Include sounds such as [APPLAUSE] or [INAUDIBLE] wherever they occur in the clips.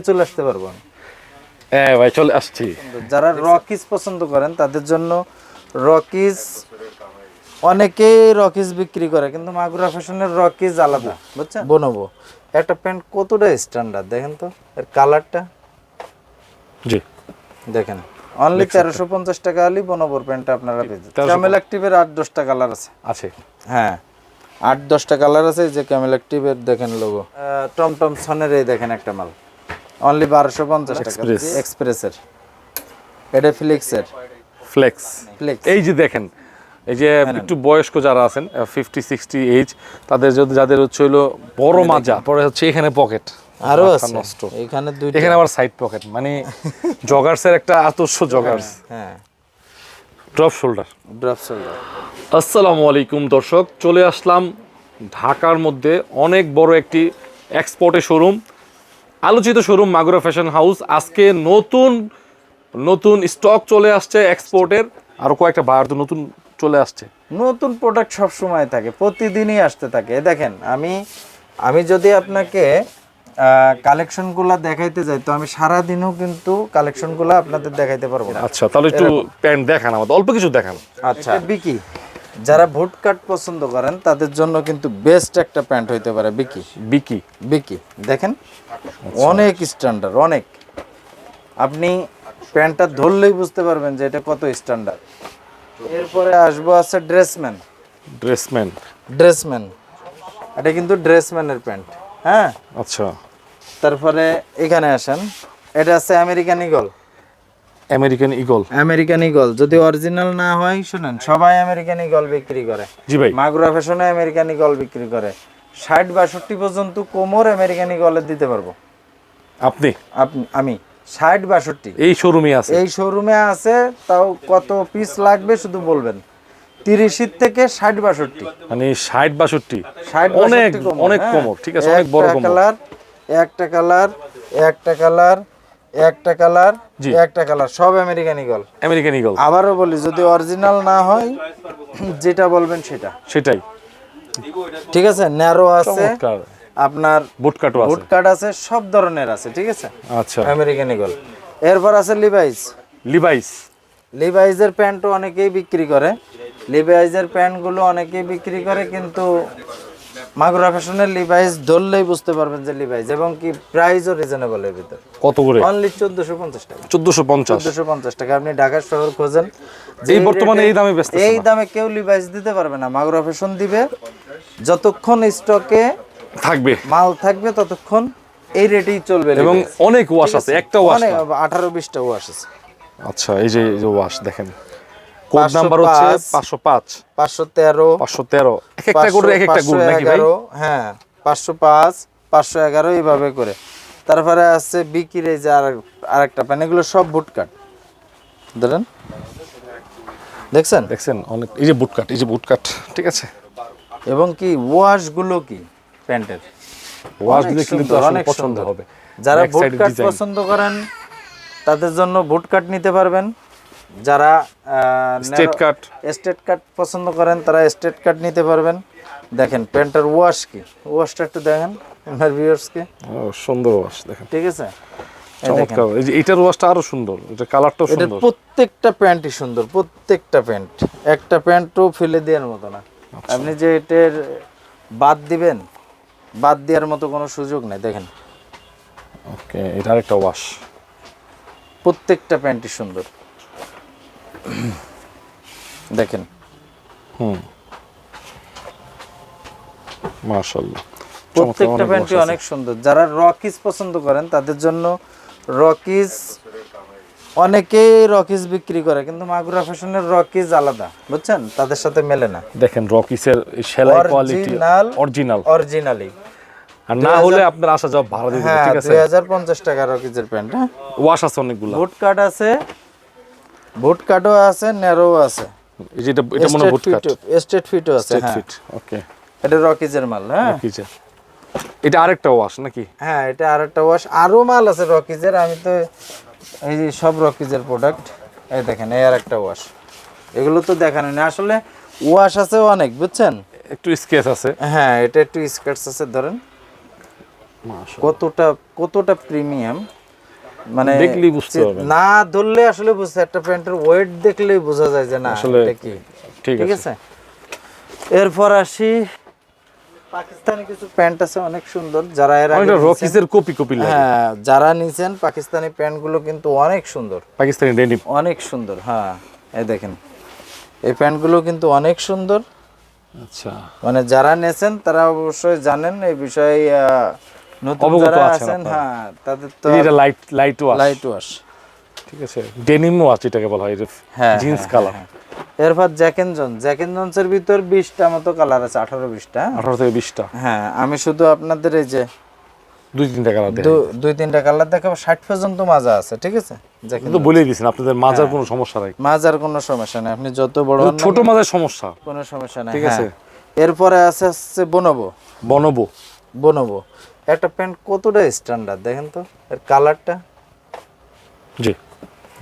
নিয়ে চলে আসতে পারব। হ্যাঁ ভাই চলে আসছি। যারা রকিজ পছন্দ করেন তাদের জন্য রকিজ অনেকেই রকিজ বিক্রি করে কিন্তু মাগুরা ফ্যাশনের রকিজ আলাদা বুঝছেন? বনবো। একটা প্যান্ট কতটা স্ট্যান্ডার্ড দেখেন তো এর কালারটা। জি। দেখেন অনলি তেরোশো পঞ্চাশ টাকা হলেই বনবোর প্যান্টটা আপনারা পেয়ে যাবেন। ক্যামেল অ্যাক্টিভের আট দশটা কালার আছে। আছে। হ্যাঁ আট দশটা কালার আছে এই যে ক্যামেল অ্যাক্টিভের দেখেন লোগো টমটম সনের এই দেখেন একটা মাল। অনলি বারোশো পঞ্চাশ টাকা। এক্সপ্রেসের এটা ফ্লিক্সের ফ্লেক্স ফ্লেক্স এই যে দেখেন এই যে একটু বয়স্ক যারা আছেন ফিফটি সিক্সটি এইজ তাদের যদি যাদের হচ্ছে হলো বড় মাজা পরে হচ্ছে এখানে পকেট আরও আছে। নষ্ট। এখানে দুই এখানে আবার সাইড পকেট মানে [LAUGHS] জগার্সের একটা আদর্শ জগার্স হ্যাঁ ড্রপ শোল্ডার ড্রপ শোল্ডার আসসালামু আলাইকুম দর্শক চলে আসলাম ঢাকার মধ্যে অনেক বড় একটি এক্সপোর্টের শোরুম আলোচিত শোরুম মাগুরা ফ্যাশন হাউস আজকে নতুন নতুন স্টক চলে আসছে এক্সপোর্টের আরও কয়েকটা বায়ার তো নতুন চলে আসছে। নতুন প্রোডাক্ট সব সময় থাকে প্রতিদিনই আসতে থাকে। দেখেন আমি আমি যদি আপনাকে কালেকশনগুলো দেখাইতে যাই তো আমি সারা দিনও কিন্তু কালেকশনগুলো আপনাদের দেখাইতে পারব না। আচ্ছা তাহলে একটু প্যান্ট দেখান আমাদের অল্প কিছু দেখান। আচ্ছা। বিকি যারা ভোট কাট পছন্দ করেন তাদের জন্য কিন্তু বেস্ট একটা প্যান্ট হইতে পারে বিকি বিকি বিকি দেখেন? অনেক স্ট্যান্ডার্ড অনেক। আপনি প্যান্টটা ধরলেই বুঝতে পারবেন যে এটা কত স্ট্যান্ডার্ড এরপরে আসব আছে ড্রেসম্যান ড্রেসম্যান ড্রেসম্যান এটা কিন্তু ড্রেসম্যানের প্যান্ট হ্যাঁ? আচ্ছা। তারপরে এখানে আসেন। এটা আছে American Eagle American Eagle American Eagle যদি অরিজিনাল না হয় শুনেন সবাই আমেরিকান ইগল বিক্রি করে। জি ভাই। মাগুরা ফ্যাশনে আমেরিকান ইগল বিক্রি করে। ষাট বাষট্টি পর্যন্ত কোমর আমেরিকান ইগলের দিতে পারব। আপনি? আপনি আমি। ষাট বাষট্টি। এই শোরুমে আছে? এই শোরুমে আছে তাও কত পিস লাগবে শুধু বলবেন। তিরিশের থেকে ষাট বাষট্টি। মানে ষাট বাষট্টি। ষাট অনেক কোমর, অনেক হ্যাঁ। কোমর ঠিক আছে অনেক বড় কালার একটা কালার একটা কালার একটা কালার একটা কালার সব আমেরিকান ইগল আমেরিকান ইগল আবারও বলি যদি অরিজিনাল না হয় যেটা বলবেন সেটা। সেটাই। ঠিক আছে? ন্যারো আছে আপনার বুট কাটও আছে। বুট কাট আছে সব ধরনের আছে ঠিক আছে? আচ্ছা। আমেরিকান ইগল এরপর আছে লিভাইস লিভাইস লিভাইজের প্যান্টও অনেকেই বিক্রি করে। লিভাইজের প্যান্টগুলো অনেকেই বিক্রি করে কিন্তু মাগুরা ফ্যাশনের লিভাইজ ধরলেই বুঝতে পারবেন যে লিভাইজ এবং কি প্রাইসও রিজনেবল এর ভিতর। কত করে? অনলি চোদ্দশো পঞ্চাশ টাকা। চোদ্দশো পঞ্চাশ। চোদ্দশো পঞ্চাশ টাকা। আপনি ঢাকা শহর খোঁজেন এই বর্তমানে এই দামে বেচতেছে এই দামে কেউ লিভাইজ দিতে পারবে না। মাগুরা ফ্যাশন দিবে যতক্ষণ স্টকে থাকবে। মাল থাকবে ততক্ষণ এই রেটেই চলবে এবং অনেক ওয়াশ আছে একটা ওয়াশ অনেক আঠারো বিশটা ওয়াশ আছে। আচ্ছা এই যে ওয়াশ দেখেন। কোড নাম্বার হচ্ছে 505, পাঁচশো পাঁচ। পাঁচশো তেরো পাঁচশো তেরো। এক একটা করে এক একটা গুণ নাকি ভাই? হ্যাঁ পাঁচশো পাঁচ পাঁচশো এগারো এইভাবে করে। তারপরে আছে বিকির এই যে আর আরেকটা প্যান এগুলো সব বুটকাট ধরেন। দেখছেন? দেখছেন অনেক এই যে বুট কাট এই যে বুটকাট ঠিক আছে? এবং কি ওয়াশগুলো কি প্যান্টের? ওয়াশ দিলে কিন্তু অনেক পছন্দ হবে। যারা বুটকাট পছন্দ করেন তাদের জন্য বুটকাট নিতে পারবেন। যারা স্টেট cut। স্টেট কাট পছন্দ করেন তারা স্টেট কাট নিতে পারবেন। দেখেন প্যান্টের ওয়াশ কি? ওয়াশটা একটু দেখেন আপনার ভিউয়ার্সকে ও, সুন্দর ওয়াশ দেখেন। ঠিক আছে? এই চমৎকার। এই যে এইটার ওয়াশটা আরও সুন্দর এটা কালারটাও সুন্দর। প্রত্যেকটা প্যান্টই সুন্দর প্রত্যেকটা প্যান্ট। একটা প্যান্টও ফেলে দেওয়ার মতো না। আচ্ছা। আপনি যে এটার বাদ দিবেন বাদ দেওয়ার মতো কোনো সুযোগ নেই দেখেন। ওকে এটা আরেকটা ওয়াশ প্রত্যেকটা প্যান্টই সুন্দর। [CLEARS THROAT] দেখেন। হুম। মাশাআল্লাহ। প্রত্যেকটা প্যান্টই অনেক সুন্দর। যারা রকিজ পছন্দ করেন তাদের জন্য রকিজ অনেকেই রকিজ বিক্রি করে কিন্তু মাগুরা ফ্যাশনের রকিজ আলাদা বুঝছেন? তাদের সাথে মেলে না। দেখেন রকিসের সেলাই কোয়ালিটি অরিজিনাল অরিজিনাল আর না হলে আপনার আসা যাওয়া ভাড়া দিতে হ্যাঁ ঠিক আছে? দুই হাজার পঞ্চাশ টাকা রকিজের প্যান্ট হ্যাঁ? ওয়াশ আছে অনেকগুলো। বুট কাট আছে বুট কাটও আছে ন্যারো আছে। এই যে এটা এটা মনে হয় বুট কাট স্টেট ফিটও আছে স্ট্রেট ফিট ওকে এটা রকিজের মাল হ্যাঁ। যে এটা আরেকটা ওয়াশ নাকি? হ্যাঁ এটা আর একটা ওয়াশ আরও মাল আছে রকিজের আমি তো এই যে সব রকিজের প্রোডাক্ট এই দেখেন এই আর একটা ওয়াশ এগুলো তো দেখানো না আসলে ওয়াশ আছে অনেক বুঝছেন? একটু স্কেচ আছে। হ্যাঁ এটা একটু স্কেচ আছে ধরেন। কতটা কতটা প্রিমিয়াম মানে দেখলেই বুঝতে পারবেন। না ধরলে আসলে বুঝতে একটা প্যান্টের ওয়েট দেখলেই বোঝা যায় যে না আসলে কি। ঠিক আছে। এরপর আসি পাকিস্তানি কিছু প্যান্ট আছে অনেক সুন্দর যারা এর আগে রকিসের কপি কপি লাগে। হ্যাঁ যারা নিছেন পাকিস্তানি প্যান্টগুলো কিন্তু অনেক সুন্দর। পাকিস্তানি ডেনিম অনেক সুন্দর হ্যাঁ এই দেখেন। এই প্যান্টগুলো কিন্তু অনেক সুন্দর। আচ্ছা। মানে যারা নেছেন তারা অবশ্যই জানেন এই বিষয়ে অবগত আছেন হ্যাঁ তাদের তো এটা light light wash light wash ঠিক আছে ডেনিম ওয়াশ এটাকে বলা হয় হ্যাঁ জিন্স হ্যাঁ, কালার হ্যাঁ, হ্যাঁ। এরপর জ্যাকেন জন্স জ্যাকেন জন্সের ভিতর বিশটা মতো কালার আছে আঠারো বিশটা। আঠারো থেকে বিশটা। হ্যাঁ আমি শুধু আপনাদের এই যে দুই তিনটা কালার দুই তিনটা কালার দেখাবো ষাট পর্যন্ত মাজা আছে ঠিক আছে? কিন্তু বলেই দিয়েছেন আপনাদের মাজার কোনো সমস্যা নাই। মাজার কোনো সমস্যা নেই আপনি যত বড় ছোট মাজার সমস্যা। কোনো সমস্যা নেই ঠিক আছে। হ্যাঁ। এরপরে আছে হচ্ছে বনবো বনবো বনবো একটা প্যান্ট কতটা স্ট্যান্ডার্ড দেখেন তো এর কালারটা জি।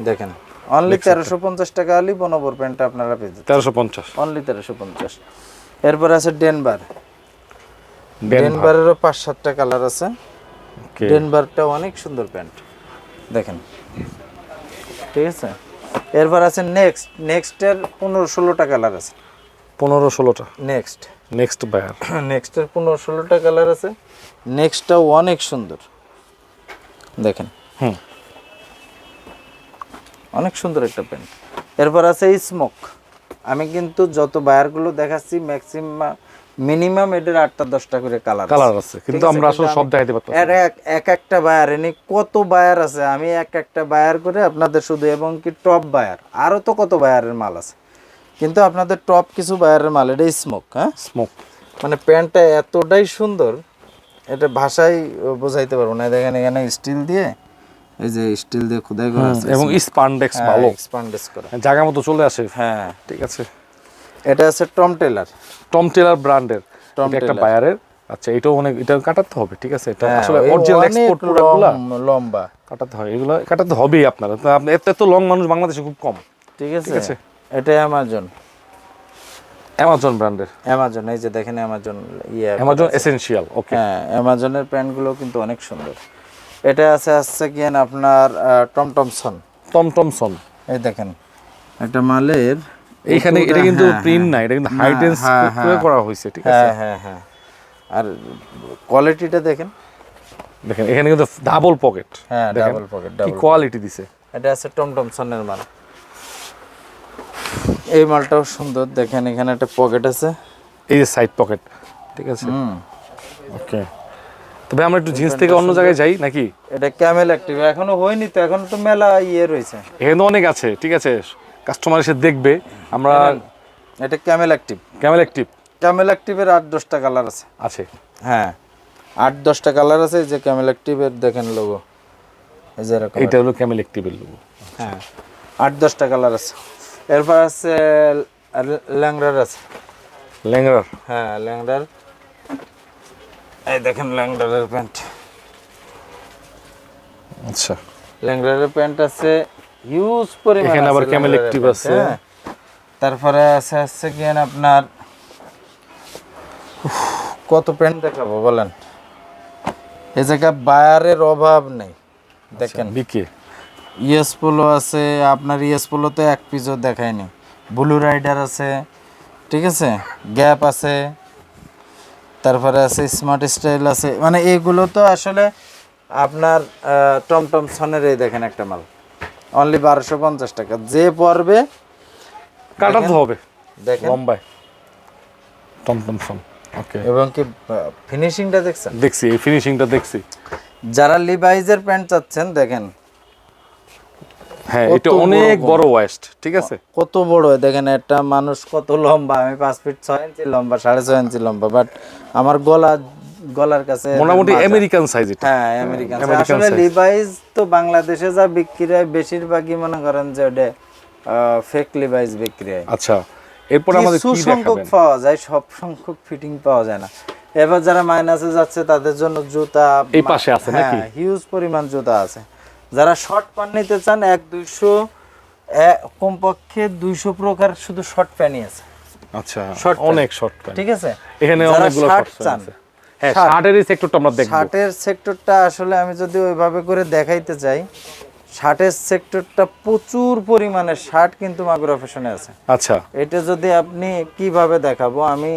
দেখেন অনলি তেরোশো পঞ্চাশ টাকা আলি বনবোর প্যান্টটা আপনারা পেয়ে তেরোশো পঞ্চাশ। অনলি তেরোশো পঞ্চাশ। এরপর আছে ডেনবার ডেনবারেরও পাঁচ সাতটা কালার আছে। ডেনবারটা অনেক সুন্দর প্যান্ট। দেখেন। ঠিক আছে? এরপর আছে নেক্সট নেক্সটের পনেরো ষোলোটা কালার আছে। পনেরো ষোলোটা। নেক্সট নেক্সট বায়ার নেক্সটের পনেরো ষোলোটা কালার আছে। নেক্সটটাও অনেক সুন্দর। দেখেন। হুম। অনেক সুন্দর একটা প্যান্ট এরপর আছে স্মোক আমি কিন্তু যত বায়ারগুলো দেখাচ্ছি ম্যাক্সিমাম মিনিমাম এটার আটটা দশটা করে কালার কালার আছে কিন্তু আমরা আসলে সব দেখাইতে পারতাম এর এক এক একটা বায়ার এনে কত বায়ার আছে? আমি এক একটা বায়ার করে আপনাদের শুধু এবং কি টপ বায়ার আরও তো কত বায়ারের মাল আছে? কিন্তু আপনাদের টপ কিছু বায়ারের মাল এটা স্মোক হ্যাঁ? স্মোক মানে প্যান্টটা এতটাই সুন্দর এটা ভাষায় বোঝাইতে পারব না। দেখেন এখানে স্টিল দিয়ে এই যে স্টিল দিয়ে খোদাই করা আছে। এবং স্পান্ডেক্স ভালো। এক্সপান্ডেস করা। জায়গা মতো চলে আসে। হ্যাঁ। ঠিক আছে। এটা আছে টম টেলার টম টেলার ব্র্যান্ডের টম একটা। বায়ারের আচ্ছা এটাও অনেক এটা কাটাতে হবে ঠিক আছে? এটা হ্যাঁ, আসলে অরিজিনাল এক্সপোর্ট প্রোডাক্টগুলো লম্বা কাটাতে হয়। এগুলো কাটাতে হবেই আপনারা। তো আপনি এত এত লং মানুষ বাংলাদেশে খুব কম। ঠিক আছে ঠিক আছে। এটা অ্যামাজন অ্যামাজন ব্র্যান্ডের অ্যামাজন এই যে দেখেন অ্যামাজন ইয়ে অ্যামাজন এসেনশিয়াল ওকে হ্যাঁ অ্যামাজনের প্যান্টগুলো কিন্তু অনেক সুন্দর। এটা আছে আসছে কি আপনার টমটমসন টমটমসন এই দেখেন একটা মালের এইখানে এটা কিন্তু প্রিন্ট হ্যাঁ। না এটা কিন্তু না, হাইডেন্স হ্যাঁ, করে হ্যাঁ। করা হয়েছে ঠিক আছে? হ্যাঁ হ্যাঁ হ্যাঁ। আর কোয়ালিটিটা দেখেন। দেখেন এখানে কিন্তু ডাবল পকেট হ্যাঁ ডাবল পকেট কি কোয়ালিটি দিছে। এটা আছে টমটমসনের মাল। এই মালটাও সুন্দর। দেখেন এখানে একটা পকেট আছে। এই যে সাইড পকেট ঠিক আছে? হুম। ওকে তবে আমরা একটু জিন্স থেকে অন্য জায়গায় যাই নাকি? এটা ক্যামেল অ্যাক্টিভ এখনও হয়নি তো এখন তো মেলা ইয়ে রয়েছে। এখানে অনেক আছে ঠিক আছে? কাস্টমার এসে দেখবে। আমরা এটা Camel Active Camel Active Camel অ্যাক্টিভের আট দশটা কালার আছে। আছে? হ্যাঁ আট দশটা কালার আছে যে ক্যামেল অ্যাক্টিভের দেখেন লোগো এই যে এরকম এইটা হলো ক্যামেল অ্যাক্টিভের লোগো হ্যাঁ আট দশটা কালার আছে। এরপর আছে ল্যাংড়ার আছে। ল্যাংড়ার? হ্যাঁ ল্যাংড়ার। এই দেখেন ল্যাংড়ারের প্যান্ট। আচ্ছা। ল্যাংড়ারের প্যান্ট আছে হিউজ পরিমাণ এখানে আবার Active প্যান্ট, আছে। হ্যাঁ। তারপরে আছে আছে কি আপনার কত প্যান্ট দেখাবো বলেন? এ জায়গায় বায়ারের অভাব নেই। দেখেন। বিকে ইয়েস পোলো আছে আপনার ইয়েস পোলোতে এক পিসও দেখায়নি। ব্লু রাইডার আছে ঠিক আছে? গ্যাপ আছে তারপরে আছে স্মার্ট স্টাইল আছে মানে এগুলো তো আসলে আপনার টমটম সনের এই দেখেন একটা মাল। অনলি বারোশো পঞ্চাশ টাকা। যে পড়বে কাটাতে হবে। দেখেন। লম্বায় টমটমসন ওকে এবং কি ফিনিশিংটা দেখছেন? দেখছি এই ফিনিশিংটা দেখছি। যারা লিভাইজের প্যান্ট চাচ্ছেন দেখেন হ্যাঁ এটা অনেক বড়। ওয়েস্ট ঠিক আছে? কত বড়? দেখেন একটা মানুষ কত লম্বা? আমি পাঁচ ফিট ছয় ইঞ্চি লম্বা সাড়ে ছয় ইঞ্চি লম্বা বাট আমার গলা গলার কাছে মোটামুটি আমেরিকান সাইজ এটা। হ্যাঁ আমেরিকান আসলে লিভাইস তো বাংলাদেশে যা বিক্রি হয় বেশিরভাগই মনে করেন যে ওটা ফেক লিভাইস বিক্রি হয়। আচ্ছা এরপর আমাদের কি সংখ্যক পাওয়া যায় সব সংখ্যক ফিটিং পাওয়া যায় না। এবার যারা মাইনাসে যাচ্ছে তাদের জন্য জুতা এই পাশে আছে নাকি? হিউজ পরিমাণ জুতা আছে। যারা শর্ট প্যান্ট নিতে চান এক দুইশো কমপক্ষে দুইশো প্রকার শুধু শর্ট প্যান্টই আছে। আচ্ছা অনেক শর্ট প্যান্ট ঠিক আছে? এখানে অনেকগুলো শর্ট আছে। হ্যাঁ ষাট। সেক্টরটা আমরা দেখব। ষাটের সেক্টরটা আসলে আমি যদি ওইভাবে করে দেখাইতে চাই ষাটের সেক্টরটা প্রচুর পরিমাণে ষাট কিন্তু মাগুরা ফ্যাশনে আছে। আচ্ছা। এটা যদি আপনি কীভাবে দেখাবো আমি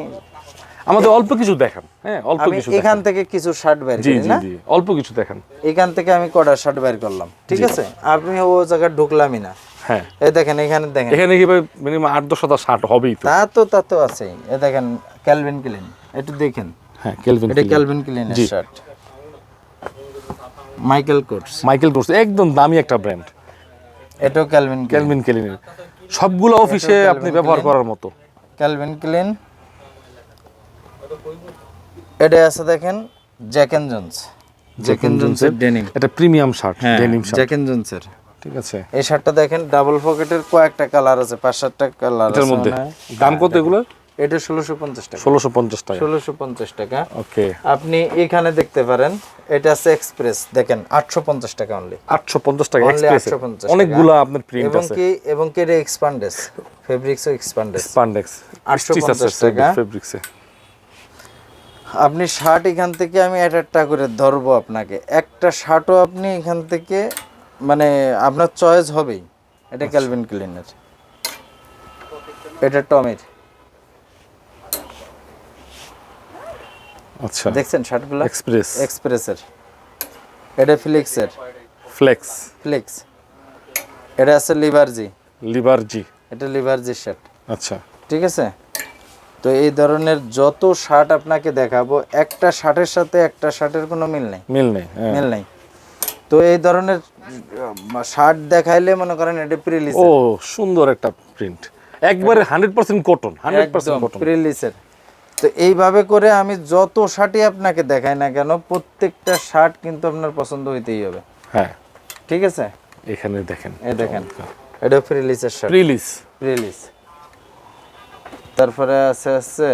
আমাদের অল্প কিছু দেখান হ্যাঁ অল্প কিছু এখান থেকে কিছু শার্ট বের জি জি অল্প কিছু দেখান। এখান থেকে আমি কটা শার্ট বের করলাম ঠিক আছে? আপনি ও জায়গায় ঢুকলামই না। হ্যাঁ। এই দেখেন এখানে দেখেন। এখানে কি মিনিমাম আট দশ হাজার শার্ট হবেই তো? তা তো তা আছেই। এ দেখেন ক্যালভিন ক্লিন একটু দেখেন। হ্যাঁ কেলভিন এটা Calvin ক্লিনের। Shirt Michael Kors Michael Kors একদম দামি একটা ব্র্যান্ড এটাও ক্যালভিন ক্যালভিন কেলিনের সবগুলো অফিসে আপনি ব্যবহার করার মতো। ক্যালভিন ক্লিন এটা আছে দেখেন Jack and Jones Jack and জোন্সের denim এটা প্রিমিয়াম শার্ট হ্যাঁ ডেনিম শার্ট জ্যাক এন্ড জোন্সের ঠিক আছে। এই শার্টটা দেখেন ডাবল পকেটের কয়েকটা কালার আছে পাঁচ সাতটা কালার এটার মধ্যে। দাম কত এগুলো এটা ষোলোশো পঞ্চাশ টাকা। ষোলোশো পঞ্চাশ টাকা। ষোলোশো পঞ্চাশ টাকা। ওকে। আপনি এখানে দেখতে পারেন এটা আছে এক্সপ্রেস দেখেন আটশো পঞ্চাশ টাকা অনলি আটশো পঞ্চাশ টাকা এক্সপ্রেস 850 টাকা। অনেকগুলো আপনার প্রিন্ট এবং কি এবং কি এটা এক্সপান্ডেস ফেব্রিক্সও এক্সপান্ডেস স্পান্ডেক্স 850 টাকা। ফেব্রিক্সে আপনি শার্ট এখান থেকে আমি এক একটা করে ধরবো আপনাকে। একটা শার্টও আপনি এখান থেকে মানে আপনার চয়েস হবেই। এটা ক্যালভিন ক্লিনের এটা টমের আচ্ছা। দেখছেন শার্টগুলো এক্সপ্রেস এক্সপ্রেসের এটা ফ্লিক্সের ফ্লেক্স ফ্লিক্স এটা আছে লিভারজি লিভারজি এটা লিভারজি শার্ট আচ্ছা। ঠিক আছে? তো এই ধরনের যত শার্ট আপনাকে দেখাবো একটা শার্টের সাথে একটা শার্টের কোনো মিল নেই। মিল নেই হ্যাঁ। মিল নেই। তো এই ধরনের শার্ট দেখাইলে মনে করেন এটা প্রিলিস ও সুন্দর একটা প্রিন্ট একবারে hundred percent cotton hundred percent cotton প্রিলিসের তো এইভাবে করে আমি যত শার্টই আপনাকে দেখাই না কেন প্রত্যেকটা শার্ট কিন্তু আপনার পছন্দ হইতেই হবে। হ্যাঁ। ঠিক আছে? এখানে দেখেন। এই দেখেন। এটা প্রিলিসের শার্ট। রিলিজ প্রিলিস তারপরে আছে আছে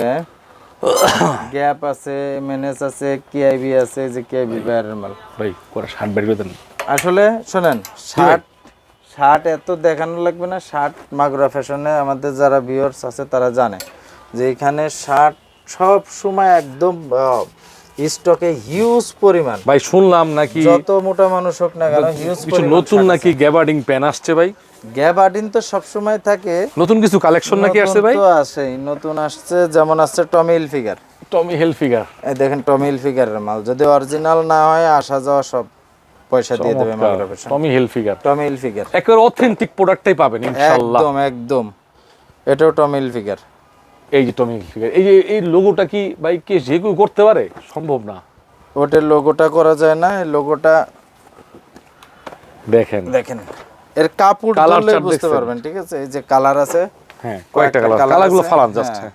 গ্যাপ আছে মেনেস আছে কেআইবি আছে যে কেআইবি ব্যারের মাল। ভাই করে শার্ট বের করে দেন। আসলে শোনেন শার্ট শার্ট এত দেখানো লাগবে না শার্ট মাগুরা ফ্যাশনে আমাদের যারা ভিউয়ার্স আছে তারা জানে যে এখানে শার্ট সব সময় একদম স্টকে হিউজ পরিমাণ। ভাই শুনলাম নাকি যত মোটা মানুষ হোক না কেন হিউজ কিছু নতুন নাকি গ্যাবার্ডিং প্যান আসছে ভাই? গ্যাপ আডিন তো সব সময় থাকে। নতুন কিছু কালেকশন নাকি আসছে ভাই? তো নতুন আসছে যেমন আসছে Tommy Hilfiger Tommy Hilfiger এই দেখেন টমি মাল যদি অরিজিনাল না হয় আসা যাওয়া সব পয়সা দিয়ে দেবে টমি টমি একেবারে অথেন্টিক প্রোডাক্টটাই পাবেন ইনশাআল্লাহ। একদম একদম। এটাও টমিল ফিগার এই যে টমি হেল ফিগার এই যে এই লোগোটা কি ভাই কে যে কেউ করতে পারে? সম্ভব না। ওটার লোগোটা করা যায় না লোগোটা দেখেন। দেখেন। এর কাপড় ধরলে বুঝতে পারবেন ঠিক আছে? এই যে কালার আছে হ্যাঁ কয়েকটা কালার কালারগুলো ফালান জাস্ট হ্যাঁ। হ্যাঁ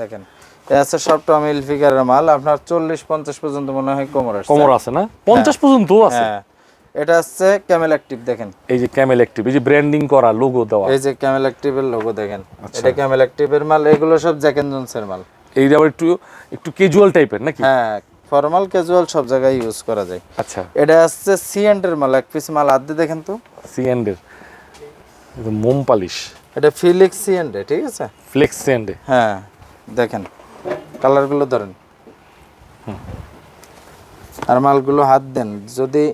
দেখেন আছে সব টমিল ফিগারের মাল। আপনার চল্লিশ পঞ্চাশ পর্যন্ত মনে হয় কোমর আসছে। কমর আছে না? পঞ্চাশ পর্যন্ত আছে? হ্যাঁ এটা হচ্ছে ক্যামেল অ্যাক্টিভ দেখেন। এই যে ক্যামেল অ্যাক্টিভ এই যে ব্র্যান্ডিং করা লোগো দেওয়া। এই যে ক্যামেল অ্যাক্টিভের লোগো দেখেন। আচ্ছা। এটা ক্যামেল অ্যাক্টিভের মাল এগুলো সব জ্যাক এন্ড জোনসের মাল। এই আবার একটু একটু ক্যাজুয়াল টাইপের নাকি? হ্যাঁ ফর্মাল ক্যাজুয়াল সব জায়গায় ইউজ করা যায়। আচ্ছা। এটা আসছে সি এর মাল এক পিস মাল। দিয়ে দেখেন তো। সি এন্ডের মোম পালিশ। এটা ফিলিক্স সি এন্ড ঠিক আছে? ফ্লেক্স এন্ডে হ্যাঁ দেখেন। কালারগুলো ধরেন। আর মালগুলো হাত দেন। যদি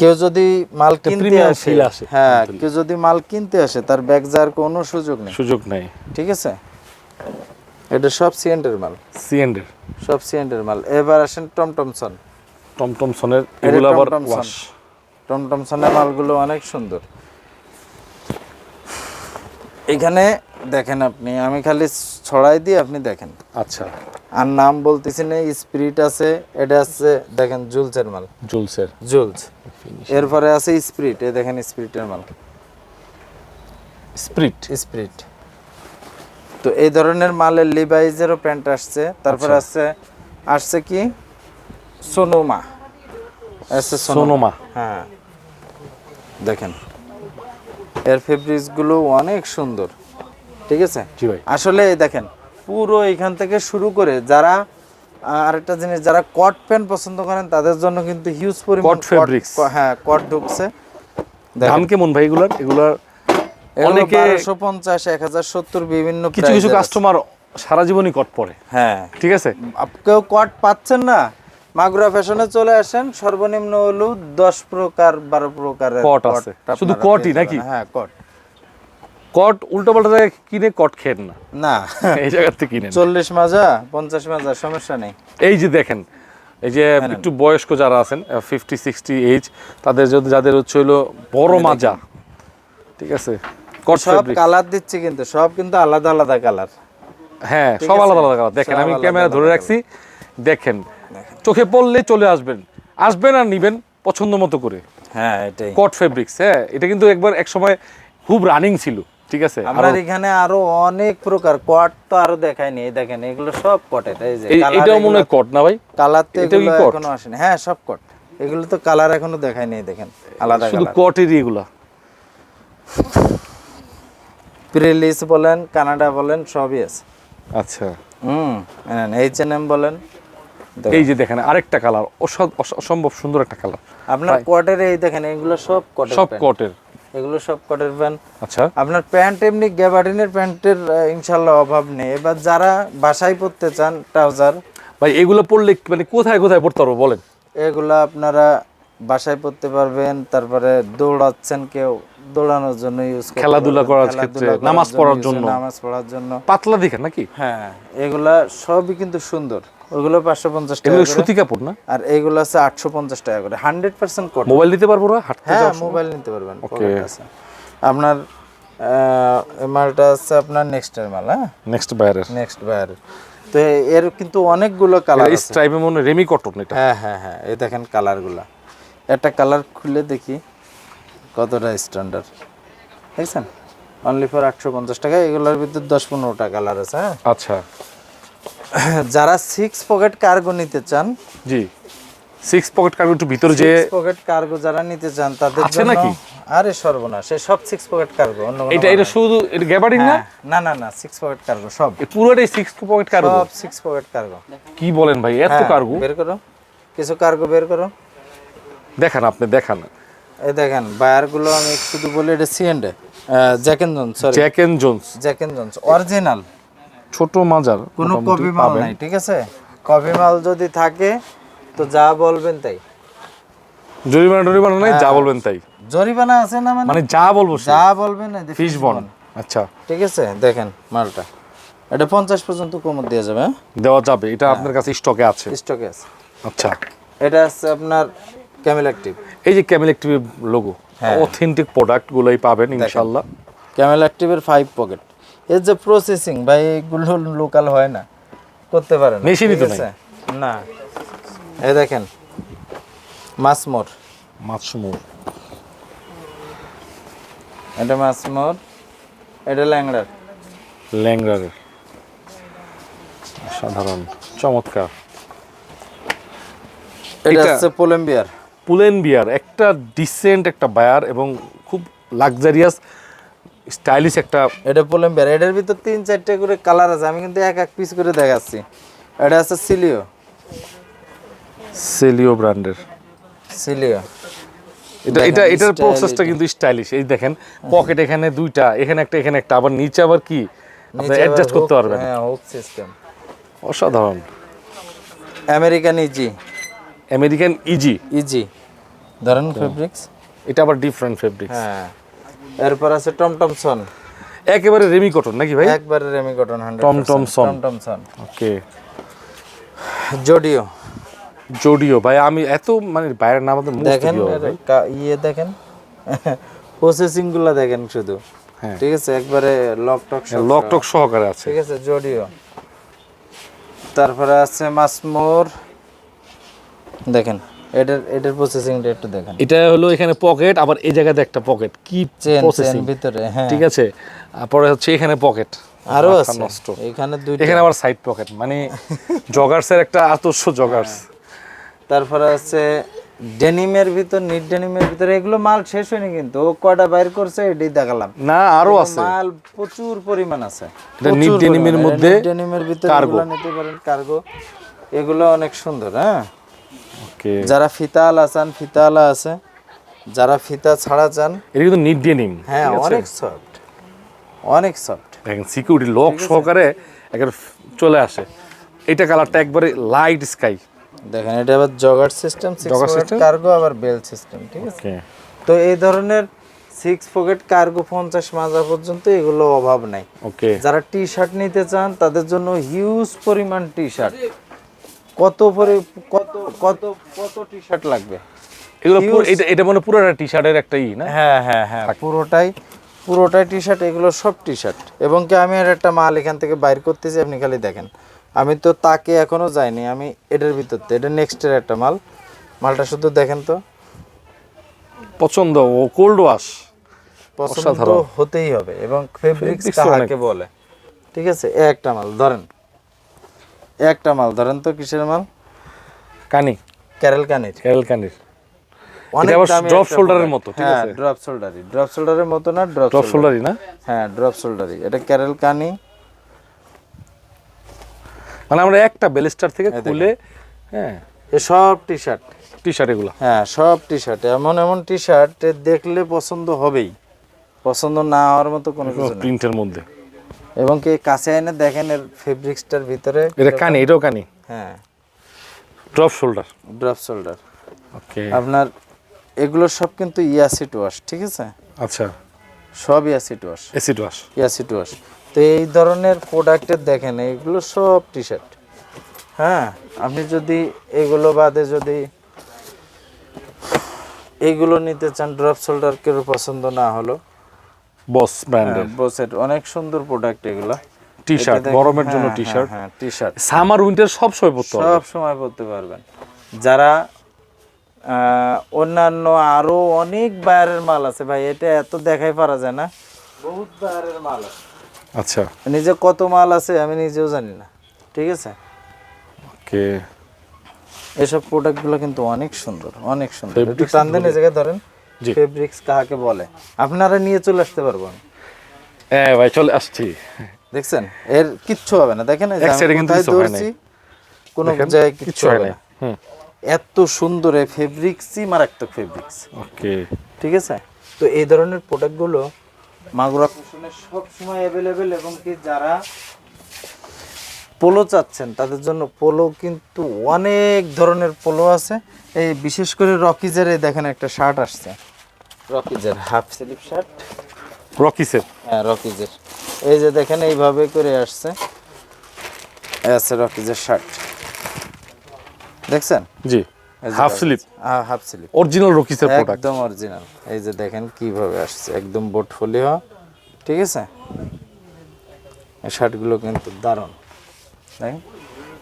কেউ যদি মাল কিনতে আসে আসে। হ্যাঁ কেউ যদি মাল কিনতে আসে তার ব্যাগ যাওয়ার কোনো সুযোগ নেই। সুযোগ নেই। ঠিক আছে? এটা সব সিএন্ডের মাল। সিএন্ডের। সব সিএন্ডের মাল। এবার আসেন টমটমসন টমটমসনের এগুলো আবার। ওয়াশ টমটমসনের মালগুলো অনেক সুন্দর। এখানে দেখেন আপনি আমি খালি ছড়াই দিই আপনি দেখেন। আচ্ছা। আর নাম বলতেছি না স্পিরিট আছে এটা আছে দেখেন জুলসের মাল। জুলসের। জুলস। এরপরে আছে স্পিরিট এ দেখেন স্পিরিটের মাল। স্প্রিট? স্পিরিট। তো এই ধরনের মালের লিভাইজেরও প্যান্ট আসছে। তারপরে আচ্ছা। আসছে আসছে কি? সোনোমা আসছে সোনোমা হ্যাঁ। দেখেন। এর ফেব্রিক্সগুলো অনেক সুন্দর। ঠিক আছে? আসলে দেখেন পুরো এখান থেকে শুরু করে যারা আরেকটা জিনিস যারা কট প্যান্ট পছন্দ করেন তাদের জন্য কিন্তু হিউজ পরিমাণ কট ফেব্রিক্স হ্যাঁ কট ঢুকছে। দাম কেমন ভাই এগুলার? এগুলার অনেকে অনেকে বারোশো পঞ্চাশ এক হাজার সত্তর বিভিন্ন কিছু কিছু। কাস্টমার সারা জীবনই কট পরে হ্যাঁ। ঠিক আছে? কেউ কট পাচ্ছেন না মাগুরা ফ্যাশনে চলে আসেন সর্বনিম্ন হলেও দশ প্রকার বারো প্রকারের কট আছে। শুধু কটই নাকি? হ্যাঁ কট কট উল্টো পাল্টা জায়গায় কিনে কট খেন না। না। [LAUGHS] এই জায়গার থেকে কিনেন চল্লিশ মাজা পঞ্চাশ মাজা সমস্যা নেই। এই যে দেখেন এই যে একটু বয়স্ক যারা আছেন ফিফটি সিক্সটি এইজ তাদের যদি যাদের হচ্ছে হলো বড় মাজা ঠিক আছে? সব কালার দিচ্ছি কিন্তু সব কিন্তু আলাদা আলাদা কালার হ্যাঁ সব আলাদা আলাদা কালার দেখেন আমি ক্যামেরা ধরে রাখছি দেখেন চোখে পড়লে চলে আসবেন আসবেন আর নিবেন পছন্দ মতো করে। হ্যাঁ এটাই। কট ফেব্রিক্স হ্যাঁ এটা কিন্তু একবার এক সময় খুব রানিং ছিল ঠিক আছে? আপনার এখানে আরও অনেক প্রকার কট তো আরও দেখায়নি এই দেখেন এগুলো সব কটের এই যে এটাও মনে হয় কট না ভাই? কালার তো এগুলো এখনও আসেনি। হ্যাঁ সব কট এগুলো তো কালার এখনও দেখায়নি দেখেন আলাদা শুধু কটেরই এগুলা। [LAUGHS] প্রিলিস বলেন কানাডা বলেন সবই আছে। আচ্ছা। হুম এইচ এন এম বলেন এই যে দেখেন আরেকটা কালার অসম্ভব সুন্দর একটা কালার আপনার কটের এই দেখেন এগুলো সব কটের সব। কটের এগুলো সব কটের প্যান্ট আচ্ছা। আপনার প্যান্ট এমনি গ্যাবার্ডিনের প্যান্টের আহ, ইনশাল্লাহ অভাব নেই। এবার যারা বাসায় পরতে চান ট্রাউজার ভাই এগুলো পড়লে মানে কোথায় কোথায় পড়তে পারব বলেন? এগুলো আপনারা বাসায় পরতে পারবেন তারপরে দৌড়াচ্ছেন কেউ। দৌড়ানোর জন্য ইউজ খেলাধুলা করার ক্ষেত্রে, নামাজ পড়ার জন্য। নামাজ পড়ার জন্য। পাতলা নাকি? হ্যাঁ এগুলা সবই কিন্তু সুন্দর। ওগুলো পাঁচশো পঞ্চাশ টাকা সুতি কাপড় না? আর এইগুলো আছে আটশো পঞ্চাশ টাকা করে। হান্ড্রেড পার্সেন্ট মোবাইল পারব না হ্যাঁ মোবাইল নিতে পারবেন আপনার মালটা আছে আপনার নেক্সটের মাল হ্যাঁ? নেক্সট বাইরের নেক্সট বাইরে তো এর কিন্তু অনেকগুলো কালার স্ট্রাইপে মনে রেমি কটন এটা। হ্যাঁ হ্যাঁ হ্যাঁ এই দেখেন কালারগুলো একটা কালার খুলে দেখি। কতটা স্ট্যান্ডার্ড দেখছেন? অনলি ফর আটশো পঞ্চাশ টাকা এগুলোর ভিতর দশ পনেরোটা কালার আছে হ্যাঁ? আচ্ছা। যারা সিক্স পকেট কার্গো নিতে চান জি। সিক্স পকেট কার্গো একটু ভিতরে যে পকেট কার্গো যারা নিতে চান তাদের আছে নাকি? আরে সর্বনাশ সে সব সিক্স পকেট কার্গো অন্য এটা এটা শুধু এটা গ্যাবার্ডিং না? হ্যাঁ, না না না সিক্স পকেট কার্গো সব। পুরোটাই সিক্স পকেট কার্গো সব সিক্স পকেট কার্গো কি বলেন ভাই এত হ্যাঁ, কার্গো বের করো। কিছু কার্গো বের করো। দেখান আপনি দেখান। এই দেখেন বায়ারগুলো আমি শুধু বলি এটা সিএন্ডে Jack and Jones sorry Jack and Jones Jack and Jones original ছোট মাজার কোনো কপি মাল নাই ঠিক আছে? কপি মাল যদি থাকে তো যা বলবেন তাই। জরিমানা টরিমানা নাই যা বলবেন তাই। জরিমানা আছে না মানে? মানে যা বলব যা বলবেন না ফিশ বন আচ্ছা। ঠিক আছে? দেখেন মালটা। এটা পঞ্চাশ পর্যন্ত কমত দেওয়া যাবে হ্যাঁ? দেওয়া যাবে এটা আপনার কাছে স্টকে আছে। স্টকে আছে। আচ্ছা। এটা আছে আপনার ক্যামেল অ্যাক্টিভ এই যে Camel Active logo. Authentic product গুলোই পাবেন ইনশাআল্লাহ। ক্যামেল অ্যাক্টিভের ফাইভ পকেট এর যে প্রসেসিং ভাই এগুলো লোকাল হয় না। করতে পারেন মেশিনই তো নাই। না। এই দেখেন মাসমোর মাছমুর। এটা মাসমোর এটা ল্যাংড়ার। ল্যাংরারের সাধারণ চমৎকার। এটা- হচ্ছে পোলেম্বিয়ার পুলেন বিয়ার একটা ডিসেন্ট একটা বায়ার এবং খুব লাক্সারিয়াস স্টাইলিশ একটা এটা পোলেম্বিয়ার এটার ভিতর তিন চারটে করে কালার আছে আমি কিন্তু এক এক পিস করে দেখাচ্ছি। এটা আছে সিলিও সিলিও ব্র্যান্ডের সিলিও এটা এটা এটার প্রসেসটা কিন্তু স্টাইলিশ এই দেখেন পকেট এখানে দুইটা এখানে একটা এখানে একটা। আবার নিচে আবার কি? আপনি অ্যাডজাস্ট করতে পারবেন। হ্যাঁ হুক সিস্টেম অসাধারণ। American Easy American Easy Easy ধরেন ফেব্রিক্স এটা আবার ডিফারেন্ট ফেব্রিক্স হ্যাঁ। এরপর আছে টমটমসন একেবারে রেমি কটন নাকি ভাই? একবারে রেমি কটন হান্ড্রেড টমটমসন। টমটমসন ওকে জোডিও জোডিও ভাই আমি এত মানে বাইরের নাম আমাদের দেখেন ইয়ে দেখেন। [LAUGHS] প্রসেসিংগুলা দেখেন শুধু। হ্যাঁ। ঠিক আছে একবারে লক টক লক টক সহকারে আছে। ঠিক আছে জোডিও তারপরে আছে মাসমোর দেখেন এটার এটার প্রসেসিংটা একটু দেখেন। এটা হলো এখানে পকেট আবার এই জায়গাতে একটা পকেট কি প্রসেসিং ভিতরে হ্যাঁ। ঠিক আছে? পরে হচ্ছে এখানে পকেট আরও আছে। নষ্ট। এখানে দুইটা এখানে আবার সাইড পকেট মানে [LAUGHS] জগার্সের একটা আদর্শ জগার্স তারপরে আছে ডেনিমের ভিতর নিট ডেনিমের ভিতরে। এগুলো মাল শেষ হয়নি কিন্তু। ও কয়টা বাইর করছে এটাই দেখালাম। না আরও আছে। মাল প্রচুর পরিমাণ আছে। এর পরিমাণ। মধ্যে ডেনিমের ভিতরে। এগুলো নিতে পারেন কার্গো এগুলো অনেক সুন্দর হ্যাঁ। ওকে যারা ফিতা আলা চান ফিতা আলা আছে যারা ফিতা ছাড়া চান এটা কিন্তু নিট ডেনিম হ্যাঁ অনেক সফট অনেক সফট দেখেন সিকিউরিটি লক সহকারে একবার চলে আসে। এটা কালারটা একবারে লাইট স্কাই দেখেন এটা আবার jogger system six system? Cargo আবার বেল সিস্টেম ঠিক আছে? তো এই ধরনের সিক্স পকেট কার্গো পঞ্চাশ মাজা পর্যন্ত এগুলো অভাব নাই। ওকে যারা টি শার্ট নিতে চান তাদের জন্য হিউজ পরিমাণ টি শার্ট কত পরে কত কত কত টি শার্ট লাগবে? এগুলো পুরো- এটা এটা মানে পুরোটা টি শার্টের একটা ই না? হ্যাঁ হ্যাঁ হ্যাঁ পুরোটাই পুরোটাই টি শার্ট এগুলো সব টি শার্ট এবং কি আমি আর একটা মাল এখান থেকে বাইর করতেছি আপনি খালি দেখেন। আমি তো তাকে এখনও যাইনি আমি এটার ভিতর থেকে- এটা নেক্সটের একটা মাল। মালটা শুধু দেখেন তো। পছন্দ ও কোল্ড ওয়াশ পছন্দ। হতেই হবে এবং ফেব্রিক্স তো কাহাকে বলে। ঠিক আছে একটা মাল ধরেন। একটা মাল ধরেন তো কিসের মাল? কানি। ক্যারেল কানির। ক্যারেল কানির। অনেক। মতো, ঠিক হ্যাঁ আছে? ড্রপ শোল্ডারই ড্রপ শোল্ডারের মতো না ড্রপ ড্রপ শোল্ডারই না? হ্যাঁ ড্রপ শোল্ডারই এটা ক্যারেল কানি। মানে আমরা একটা বেলিস্টার থেকে খুলে হ্যাঁ। সব টি শার্ট টি শার্ট এগুলো। হ্যাঁ সব টি শার্ট এমন এমন টি শার্ট দেখলে পছন্দ হবেই। পছন্দ না হওয়ার মতো কোনো কিছু প্রিন্টের মধ্যে। এবং কি কাছে এনে দেখেন এর ফেব্রিক্সটার ভিতরে এটা কানি এটাও কানি? হ্যাঁ। Drop shoulder drop shoulder okay আপনার এগুলো সব কিন্তু ইয়াসিড ওয়াশ ঠিক আছে? আচ্ছা। সব acid wash acid wash acid wash তো এই ধরনের প্রোডাক্টের দেখেন এগুলো সব টি শার্ট হ্যাঁ আপনি যদি এগুলো বাদে যদি এইগুলো নিতে চান ড্রপ শোল্ডার কেউ পছন্দ না হলো বস ব্র্যান্ডের বসের অনেক সুন্দর প্রোডাক্ট এগুলো। টি শার্ট গরমের জন্য টি শার্ট হ্যাঁ টি শার্ট সামার উইন্টার সব সময় পরতে সব সময় পড়তে পারবেন। যারা অন্যান্য আরও অনেক বাইরের মাল আছে ভাই এটা এত দেখাই পারা যায় না। বহুত বাইরের মাল আছে। আচ্ছা। নিজে কত মাল আছে আমি নিজেও জানি না। ঠিক আছে? ওকে। এসব প্রোডাক্টগুলো কিন্তু অনেক সুন্দর অনেক সুন্দর। একটু টান দেন এই জায়গায় ধরেন। ফেব্রিক্স কাহাকে বলে? আপনারা নিয়ে চলে আসতে পারব আমি। হ্যাঁ ভাই চলে আসছি। দেখছেন? এর কিচ্ছু হবে না। দেখেন হয় কোনো জায়গায় কিচ্ছু হয় হবে না। হুম। এত সুন্দর এই ফেব্রিক্সই মারাত্মক ফেব্রিক্স ওকে। ঠিক আছে? তো এই ধরনের প্রোডাক্টগুলো মাগুরা ফ্যাশনে সব সময় অ্যাভেলেবেল এবং কি যারা পোলো চাচ্ছেন তাদের জন্য পোলো কিন্তু অনেক ধরনের পোলো আছে। এই বিশেষ করে রকিজের এই দেখেন একটা শার্ট আসছে। রকিজের হাফ স্লিভ শার্ট রকিজের? হ্যাঁ রকিজের। এই যে দেখেন এইভাবে করে আসছে। আছে রকিজের শার্ট দেখছেন? জি হাফ। স্লিপ হ্যাঁ হাফ স্লিভ অরিজিনাল রকিসের প্রোডাক্ট একদম অরিজিনাল এই যে দেখেন কীভাবে আসছে। একদম পোর্টফোলিও ঠিক আছে? এই শার্টগুলো কিন্তু দারুণ। দেখেন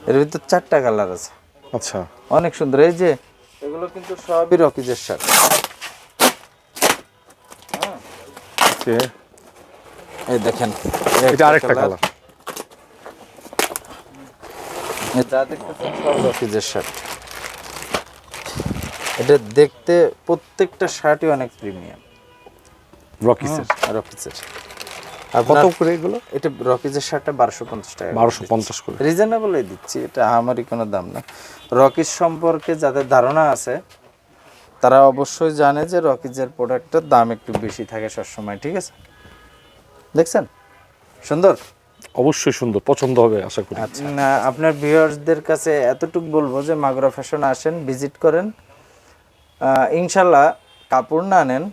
এর ভিতর চারটা কালার আছে। আচ্ছা। অনেক সুন্দর। এই যে এগুলো কিন্তু সবই রকিজের শার্ট। এই দেখেন। এটা আরেকটা কালার যা দেখতেছেন সব রকিজের শার্ট। এটা দেখতে প্রত্যেকটা শার্টই অনেক প্রিমিয়াম রকিসের রকিজের। কত করে এগুলো? এটা রকিজের শার্টটা বারোশো পঞ্চাশ টাকা বারোশো পঞ্চাশ করে। রিজনেবলই দিচ্ছি এটা আমারই কোনো দাম না। রকিজ সম্পর্কে যাদের ধারণা আছে তারা অবশ্যই জানে যে রকিজের প্রোডাক্টের দাম একটু বেশি থাকে সবসময় ঠিক আছে? দেখছেন? সুন্দর? অবশ্যই সুন্দর পছন্দ হবে আশা করি। আচ্ছা। আপনার ভিউয়ার্সদের কাছে এতটুকু বলব যে মাগুরা ফ্যাশন আসেন ভিজিট করেন। ইনশাল্লাহ কাপড় না নেন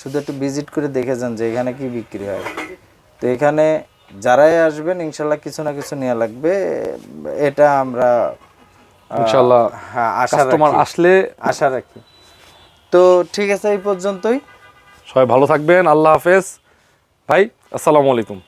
শুধু একটু ভিজিট করে দেখে যান যে এখানে কি বিক্রি হয়। তো এখানে যারাই আসবেন ইনশাল্লাহ কিছু না কিছু নেওয়া লাগবে। এটা আমরা ইনশাল্লাহ হ্যাঁ আশা তোমার আসলে আশা রাখি। তো ঠিক আছে এই পর্যন্তই। সবাই ভালো থাকবেন আল্লাহ হাফেজ। ভাই আসসালামু আলাইকুম।